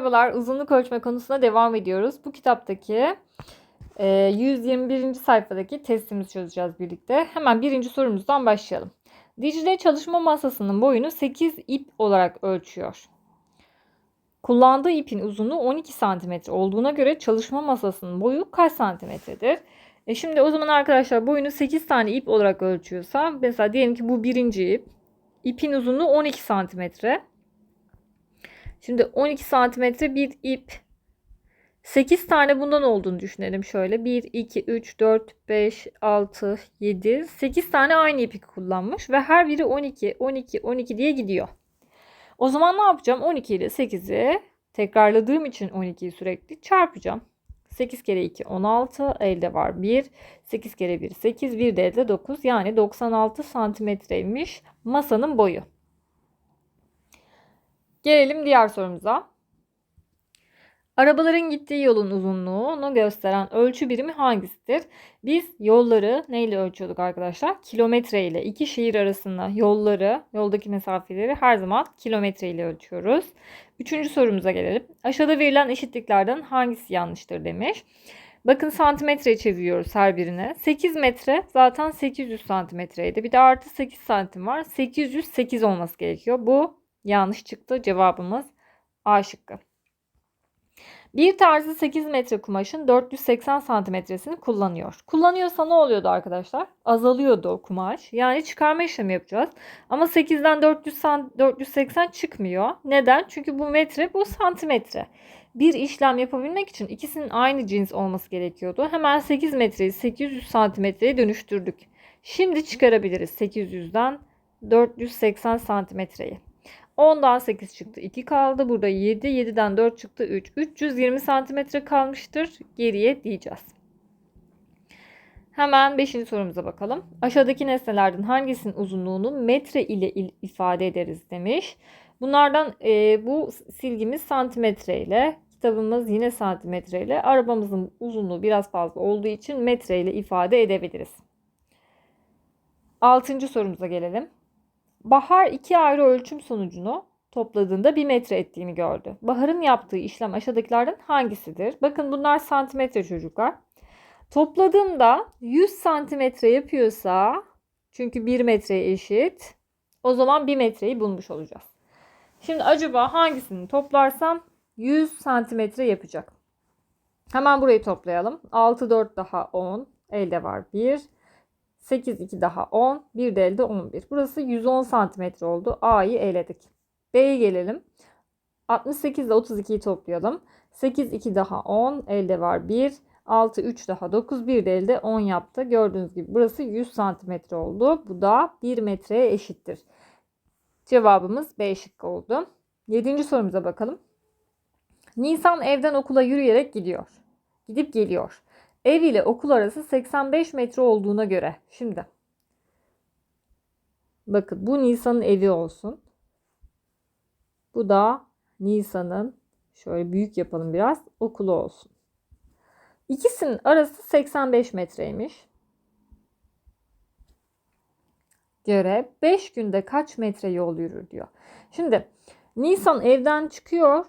Merhabalar, uzunluk ölçme konusuna devam ediyoruz. Bu kitaptaki e, 121. sayfadaki testimizi çözeceğiz birlikte. Hemen birinci sorumuzdan başlayalım. Dicle çalışma masasının boyunu 8 ip olarak ölçüyor. Kullandığı ipin uzunluğu 12 cm olduğuna göre çalışma masasının boyu kaç santimetredir? E şimdi o zaman arkadaşlar boyunu 8 tane ip olarak ölçüyorsa mesela diyelim ki bu birinci ip. İpin uzunluğu 12 santimetre. Şimdi 12 santimetre bir ip. 8 tane bundan olduğunu düşünelim şöyle. 1, 2, 3, 4, 5, 6, 7, 8 tane aynı ipi kullanmış ve her biri 12, 12, 12 diye gidiyor. O zaman ne yapacağım? 12 ile 8'i tekrarladığım için 12'yi sürekli çarpacağım. 8 kere 2 16 elde var 1. 8 kere 1 8 bir de elde 9 yani 96 santimetreymiş masanın boyu. Gelelim diğer sorumuza. Arabaların gittiği yolun uzunluğunu gösteren ölçü birimi hangisidir? Biz yolları neyle ölçüyorduk arkadaşlar? Kilometre ile. iki şehir arasında yolları, yoldaki mesafeleri her zaman kilometre ile ölçüyoruz. Üçüncü sorumuza gelelim. Aşağıda verilen eşitliklerden hangisi yanlıştır demiş. Bakın santimetre çeviriyoruz her birine. 8 metre zaten 800 santimetreydi. Bir de artı 8 santim var. 808 olması gerekiyor. Bu yanlış çıktı. Cevabımız A şıkkı. Bir tarzı 8 metre kumaşın 480 santimetresini kullanıyor. Kullanıyorsa ne oluyordu arkadaşlar? Azalıyordu o kumaş. Yani çıkarma işlemi yapacağız. Ama 8'den 400 480 çıkmıyor. Neden? Çünkü bu metre bu santimetre. Bir işlem yapabilmek için ikisinin aynı cins olması gerekiyordu. Hemen 8 metreyi 800 santimetreye dönüştürdük. Şimdi çıkarabiliriz 800'den 480 santimetreyi. 10'dan 8 çıktı. 2 kaldı. Burada 7. 7'den 4 çıktı. 3. 320 santimetre kalmıştır. Geriye diyeceğiz. Hemen 5. sorumuza bakalım. Aşağıdaki nesnelerden hangisinin uzunluğunu metre ile ifade ederiz demiş. Bunlardan e, bu silgimiz santimetre ile, kitabımız yine santimetre ile, arabamızın uzunluğu biraz fazla olduğu için metre ile ifade edebiliriz. 6. sorumuza gelelim. Bahar iki ayrı ölçüm sonucunu topladığında bir metre ettiğini gördü. Bahar'ın yaptığı işlem aşağıdakilerden hangisidir? Bakın bunlar santimetre çocuklar. Topladığımda 100 santimetre yapıyorsa çünkü 1 metreye eşit o zaman 1 metreyi bulmuş olacağız. Şimdi acaba hangisini toplarsam 100 santimetre yapacak. Hemen burayı toplayalım. 6 4 daha 10 elde var 1 8 2 daha 10. Bir de elde 11. Burası 110 santimetre oldu. A'yı eledik. B'ye gelelim. 68 ile 32'yi toplayalım. 8 2 daha 10. Elde var 1. 6 3 daha 9. Bir de elde 10 yaptı. Gördüğünüz gibi burası 100 santimetre oldu. Bu da 1 metreye eşittir. Cevabımız B şıkkı oldu. 7. sorumuza bakalım. Nisan evden okula yürüyerek gidiyor. Gidip geliyor. Ev ile okul arası 85 metre olduğuna göre. Şimdi bakın bu Nisan'ın evi olsun. Bu da Nisan'ın şöyle büyük yapalım biraz okulu olsun. İkisinin arası 85 metreymiş. Göre 5 günde kaç metre yol yürür diyor. Şimdi Nisan evden çıkıyor,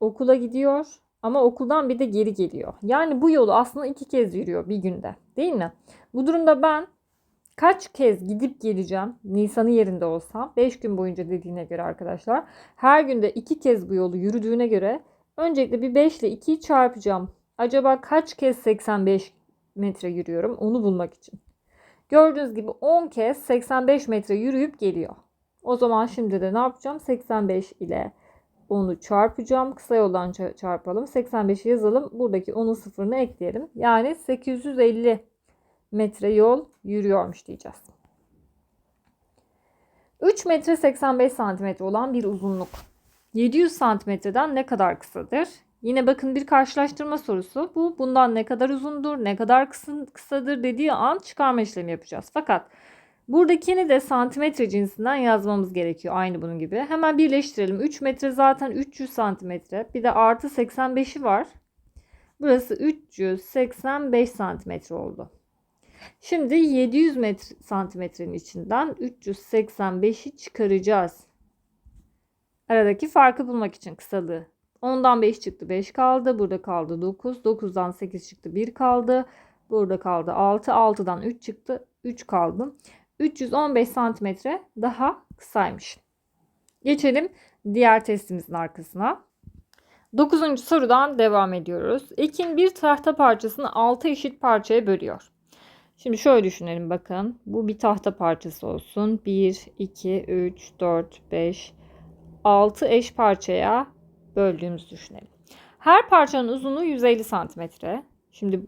okula gidiyor. Ama okuldan bir de geri geliyor. Yani bu yolu aslında iki kez yürüyor bir günde. Değil mi? Bu durumda ben kaç kez gidip geleceğim Nisan'ın yerinde olsam 5 gün boyunca dediğine göre arkadaşlar her günde 2 kez bu yolu yürüdüğüne göre öncelikle bir 5 ile 2'yi çarpacağım. Acaba kaç kez 85 metre yürüyorum onu bulmak için. Gördüğünüz gibi 10 kez 85 metre yürüyüp geliyor. O zaman şimdi de ne yapacağım? 85 ile onu çarpacağım. Kısa yoldan çarpalım. 85'i yazalım. Buradaki 10'un sıfırını ekleyelim. Yani 850 metre yol yürüyormuş diyeceğiz. 3 metre 85 santimetre olan bir uzunluk 700 santimetreden ne kadar kısadır? Yine bakın bir karşılaştırma sorusu. Bu bundan ne kadar uzundur, ne kadar kısadır dediği an çıkarma işlemi yapacağız. Fakat Buradakini de santimetre cinsinden yazmamız gerekiyor. Aynı bunun gibi. Hemen birleştirelim. 3 metre zaten 300 santimetre. Bir de artı 85'i var. Burası 385 santimetre oldu. Şimdi 700 metre, santimetrenin içinden 385'i çıkaracağız. Aradaki farkı bulmak için kısalığı 10'dan 5 çıktı 5 kaldı. Burada kaldı 9. 9'dan 8 çıktı 1 kaldı. Burada kaldı 6. 6'dan 3 çıktı 3 kaldı. 315 santimetre daha kısaymış. Geçelim diğer testimizin arkasına. Dokuzuncu sorudan devam ediyoruz. Ekin bir tahta parçasını 6 eşit parçaya bölüyor. Şimdi şöyle düşünelim bakın. Bu bir tahta parçası olsun. 1, 2, 3, 4, 5, 6 eş parçaya böldüğümüzü düşünelim. Her parçanın uzunluğu 150 santimetre. Şimdi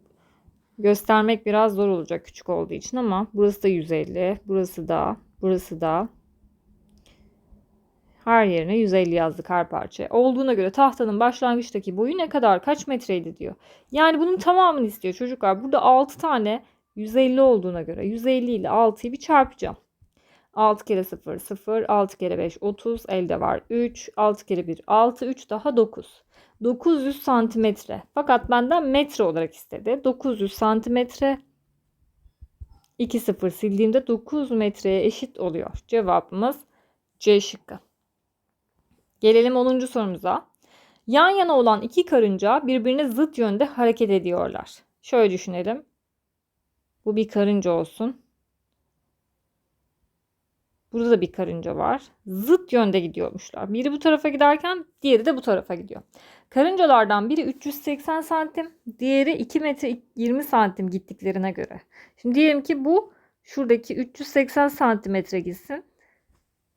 göstermek biraz zor olacak küçük olduğu için ama burası da 150, burası da, burası da. Her yerine 150 yazdık her parça. Olduğuna göre tahtanın başlangıçtaki boyu ne kadar kaç metreydi diyor. Yani bunun tamamını istiyor çocuklar. Burada 6 tane 150 olduğuna göre 150 ile 6'yı bir çarpacağım. 6 kere 0 0 6 kere 5 30 elde var 3 6 kere 1 6 3 daha 9. 900 santimetre. Fakat benden metre olarak istedi. 900 santimetre 2 0 sildiğimde 9 metreye eşit oluyor. Cevabımız C şıkkı. Gelelim 10. sorumuza. Yan yana olan iki karınca birbirine zıt yönde hareket ediyorlar. Şöyle düşünelim. Bu bir karınca olsun. Burada da bir karınca var. Zıt yönde gidiyormuşlar. Biri bu tarafa giderken diğeri de bu tarafa gidiyor. Karıncalardan biri 380 santim, diğeri 2 metre 20 santim gittiklerine göre. Şimdi diyelim ki bu şuradaki 380 santimetre gitsin.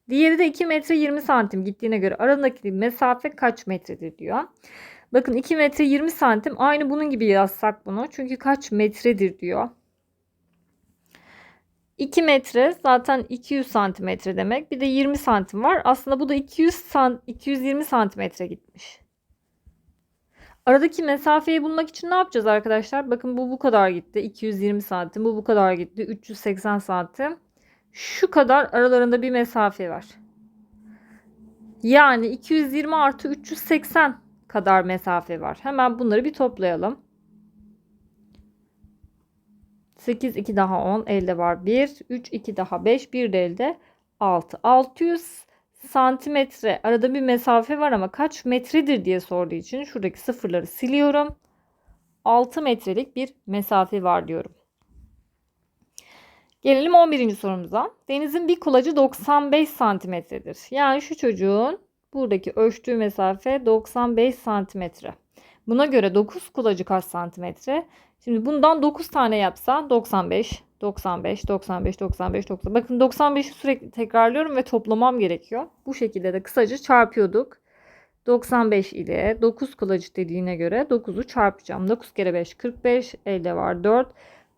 Diğeri de 2 metre 20 santim gittiğine göre aradaki mesafe kaç metredir diyor. Bakın 2 metre 20 santim aynı bunun gibi yazsak bunu. Çünkü kaç metredir diyor. 2 metre zaten 200 santimetre demek. Bir de 20 santim var. Aslında bu da 200 san 220 santimetre gitmiş. Aradaki mesafeyi bulmak için ne yapacağız arkadaşlar? Bakın bu bu kadar gitti. 220 santim. Bu bu kadar gitti. 380 santim. Şu kadar aralarında bir mesafe var. Yani 220 artı 380 kadar mesafe var. Hemen bunları bir toplayalım. 8 2 daha 10 elde var 1 3 2 daha 5 1 de elde 6 600 santimetre arada bir mesafe var ama kaç metredir diye sorduğu için şuradaki sıfırları siliyorum 6 metrelik bir mesafe var diyorum. Gelelim 11. sorumuza. Denizin bir kulacı 95 santimetredir. Yani şu çocuğun buradaki ölçtüğü mesafe 95 santimetre. Buna göre 9 kulacı kaç santimetre? Şimdi bundan 9 tane yapsa 95, 95, 95, 95, 90. Bakın 95'i sürekli tekrarlıyorum ve toplamam gerekiyor. Bu şekilde de kısaca çarpıyorduk. 95 ile 9 kulacı dediğine göre 9'u çarpacağım. 9 kere 5 45 elde var 4.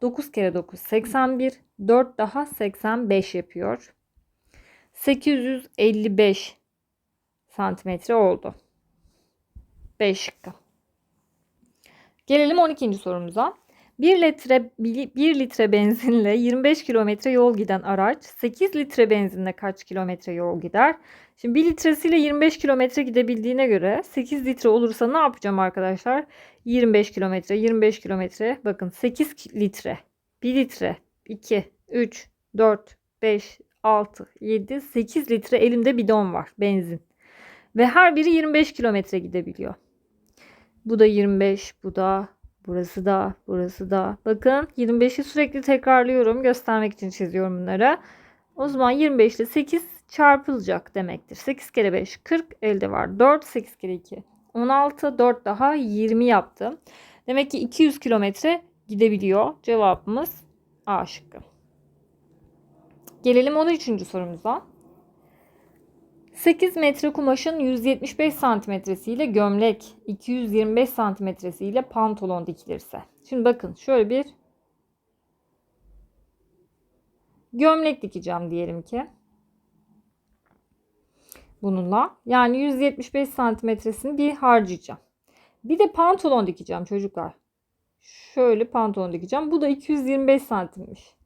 9 kere 9 81. 4 daha 85 yapıyor. 855 santimetre oldu. 5 şıkkı. Gelelim 12. sorumuza. 1 litre 1 litre benzinle 25 kilometre yol giden araç 8 litre benzinle kaç kilometre yol gider? Şimdi 1 litresiyle 25 kilometre gidebildiğine göre 8 litre olursa ne yapacağım arkadaşlar? 25 kilometre 25 kilometre bakın 8 litre 1 litre 2 3 4 5 6 7 8 litre elimde bidon var benzin. Ve her biri 25 kilometre gidebiliyor. Bu da 25, bu da, burası da, burası da. Bakın 25'i sürekli tekrarlıyorum. Göstermek için çiziyorum bunları. O zaman 25 ile 8 çarpılacak demektir. 8 kere 5 40 elde var. 4 8 kere 2 16 4 daha 20 yaptım. Demek ki 200 kilometre gidebiliyor. Cevabımız A şıkkı. Gelelim 13. sorumuza. 8 metre kumaşın 175 santimetresi ile gömlek, 225 santimetresi ile pantolon dikilirse. Şimdi bakın şöyle bir gömlek dikeceğim diyelim ki. Bununla. Yani 175 santimetresini bir harcayacağım. Bir de pantolon dikeceğim çocuklar. Şöyle pantolon dikeceğim. Bu da 225 santimmiş.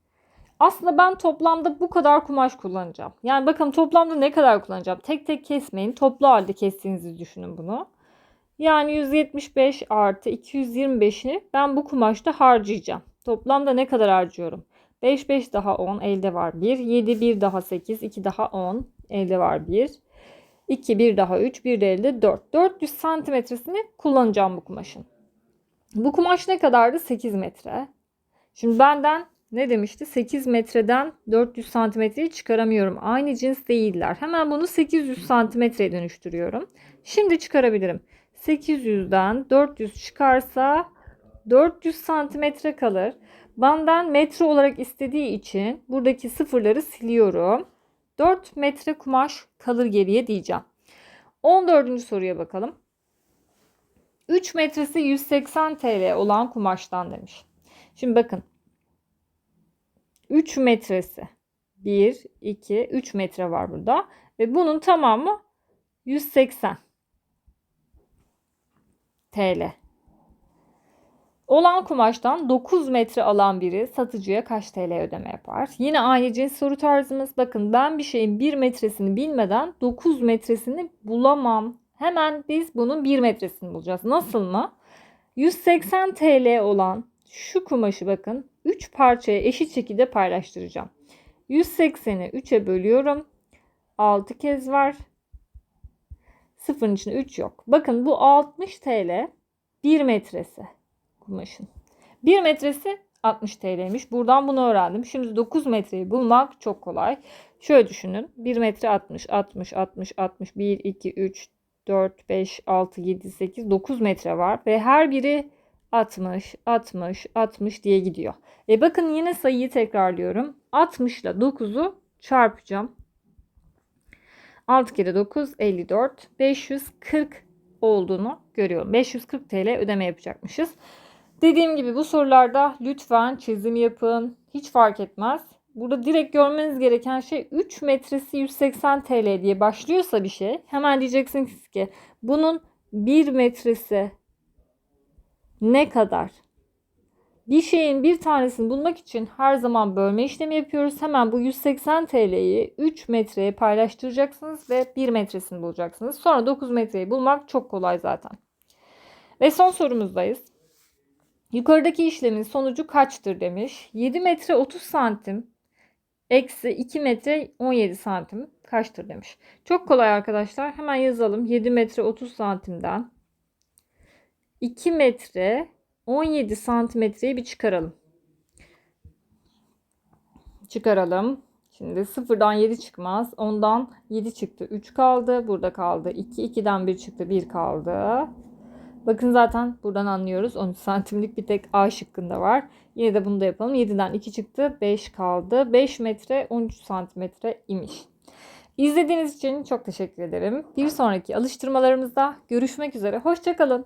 Aslında ben toplamda bu kadar kumaş kullanacağım. Yani bakın toplamda ne kadar kullanacağım. Tek tek kesmeyin. Toplu halde kestiğinizi düşünün bunu. Yani 175 artı 225'i ben bu kumaşta harcayacağım. Toplamda ne kadar harcıyorum? 5 5 daha 10 elde var 1. 7 1 daha 8 2 daha 10 elde var 1. 2, bir daha 3, bir de elde 4. 400 santimetresini kullanacağım bu kumaşın. Bu kumaş ne kadardı? 8 metre. Şimdi benden ne demişti? 8 metreden 400 santimetreyi çıkaramıyorum. Aynı cins değiller. Hemen bunu 800 santimetreye dönüştürüyorum. Şimdi çıkarabilirim. 800'den 400 çıkarsa 400 santimetre kalır. Benden metre olarak istediği için buradaki sıfırları siliyorum. 4 metre kumaş kalır geriye diyeceğim. 14. soruya bakalım. 3 metresi 180 TL olan kumaştan demiş. Şimdi bakın. 3 metresi 1, 2, 3 metre var burada. Ve bunun tamamı 180 TL. Olan kumaştan 9 metre alan biri satıcıya kaç TL ödeme yapar? Yine aynı cins soru tarzımız. Bakın ben bir şeyin 1 metresini bilmeden 9 metresini bulamam. Hemen biz bunun 1 metresini bulacağız. Nasıl mı? 180 TL olan şu kumaşı bakın 3 parçaya eşit şekilde paylaştıracağım. 180'i 3'e bölüyorum. 6 kez var. Sıfırın içinde 3 yok. Bakın bu 60 TL 1 metresi kumaşın. 1 metresi 60 TL'ymiş. Buradan bunu öğrendim. Şimdi 9 metreyi bulmak çok kolay. Şöyle düşünün. 1 metre 60, 60, 60, 60, 1, 2, 3, 4, 5, 6, 7, 8, 9 metre var. Ve her biri 60, 60, 60 diye gidiyor. E bakın yine sayıyı tekrarlıyorum. 60 ile 9'u çarpacağım. 6 kere 9 54 540 olduğunu görüyorum. 540 TL ödeme yapacakmışız. Dediğim gibi bu sorularda lütfen çizim yapın. Hiç fark etmez. Burada direkt görmeniz gereken şey 3 metresi 180 TL diye başlıyorsa bir şey. Hemen diyeceksiniz ki bunun 1 metresi ne kadar? Bir şeyin bir tanesini bulmak için her zaman bölme işlemi yapıyoruz. Hemen bu 180 TL'yi 3 metreye paylaştıracaksınız ve 1 metresini bulacaksınız. Sonra 9 metreyi bulmak çok kolay zaten. Ve son sorumuzdayız. Yukarıdaki işlemin sonucu kaçtır demiş. 7 metre 30 santim eksi 2 metre 17 santim kaçtır demiş. Çok kolay arkadaşlar. Hemen yazalım. 7 metre 30 santimden 2 metre 17 santimetreyi bir çıkaralım. Çıkaralım. Şimdi sıfırdan 7 çıkmaz. Ondan 7 çıktı. 3 kaldı. Burada kaldı. 2. 2'den 1 çıktı. 1 kaldı. Bakın zaten buradan anlıyoruz. 13 santimlik bir tek A şıkkında var. Yine de bunu da yapalım. 7'den 2 çıktı. 5 kaldı. 5 metre 13 santimetre imiş. İzlediğiniz için çok teşekkür ederim. Bir sonraki alıştırmalarımızda görüşmek üzere. Hoşçakalın.